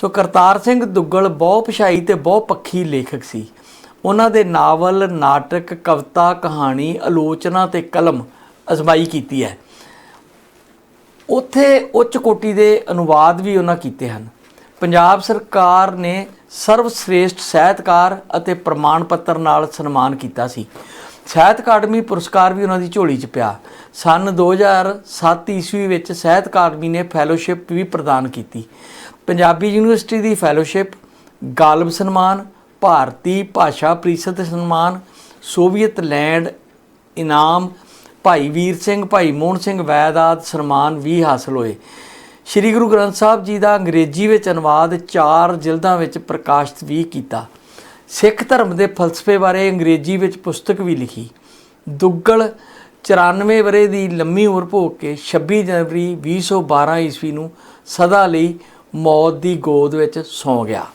ਸੋ ਕਰਤਾਰ ਸਿੰਘ ਦੁੱਗਲ ਬਹੁ ਪਛਾਈ ਤੇ ਬਹੁ ਪੱਖੀ ਲੇਖਕ ਸੀ। ਉਹਨਾਂ ਦੇ ਨਾਵਲ, ਨਾਟਕ, ਕਵਿਤਾ, ਕਹਾਣੀ, ਆਲੋਚਨਾ ਤੇ ਕਲਮ ਅਜ਼ਮਾਈ ਕੀਤੀ ਹੈ। ਉੱਥੇ ਉੱਚ ਕੋਟੀ ਦੇ ਅਨੁਵਾਦ ਵੀ ਉਹਨਾਂ ਕੀਤੇ ਹਨ। ਪੰਜਾਬ ਸਰਕਾਰ ਨੇ ਸਰਵ ਸ੍ਰੇਸ਼ਟ ਸਾਹਿਤਕਾਰ ਅਤੇ ਪ੍ਰਮਾਣ ਪੱਤਰ ਨਾਲ ਸਨਮਾਨ ਕੀਤਾ ਸੀ। ਸਾਹਿਤ ਅਕਾਡਮੀ ਪੁਰਸਕਾਰ ਵੀ ਉਹਨਾਂ ਦੀ ਝੋਲੀ 'ਚ ਪਿਆ। ਸਨ 2007 ਈਸਵੀ ਵਿੱਚ ਸਾਹਿਤ ਅਕਾਦਮੀ ਨੇ ਫੈਲੋਸ਼ਿਪ ਵੀ ਪ੍ਰਦਾਨ ਕੀਤੀ। ਪੰਜਾਬੀ ਯੂਨੀਵਰਸਿਟੀ ਦੀ ਫੈਲੋਸ਼ਿਪ, ਗਾਲਬ ਸਨਮਾਨ, ਭਾਰਤੀ ਭਾਸ਼ਾ ਪ੍ਰੀਸ਼ਦ ਸਨਮਾਨ, ਸੋਵੀਅਤ ਲੈਂਡ ਇਨਾਮ, ਭਾਈ ਵੀਰ ਸਿੰਘ, ਭਾਈ ਮੋਹਨ ਸਿੰਘ ਵੈਦ ਆਦਿ ਸਨਮਾਨ ਵੀ ਹਾਸਲ ਹੋਏ। ਸ੍ਰੀ ਗੁਰੂ ਗ੍ਰੰਥ ਸਾਹਿਬ ਜੀ ਦਾ ਅੰਗਰੇਜ਼ੀ ਵਿੱਚ ਅਨੁਵਾਦ ਚਾਰ ਜਿਲਦਾਂ ਵਿੱਚ ਪ੍ਰਕਾਸ਼ਿਤ ਵੀ ਕੀਤਾ। ਸਿੱਖ ਧਰਮ ਦੇ ਫਲਸਫੇ ਬਾਰੇ ਅੰਗਰੇਜ਼ੀ ਵਿੱਚ ਪੁਸਤਕ ਵੀ ਲਿਖੀ। ਦੁੱਗਲ 94 ਵਰੇ ਦੀ ਲੰਮੀ ਉਮਰ ਭੋਗ ਕੇ 26 ਜਨਵਰੀ 2012 ਈਸਵੀ ਨੂੰ ਸਦਾ ਲਈ ਮੌਤ ਦੀ ਗੋਦ ਵਿੱਚ ਸੌਂ ਗਿਆ।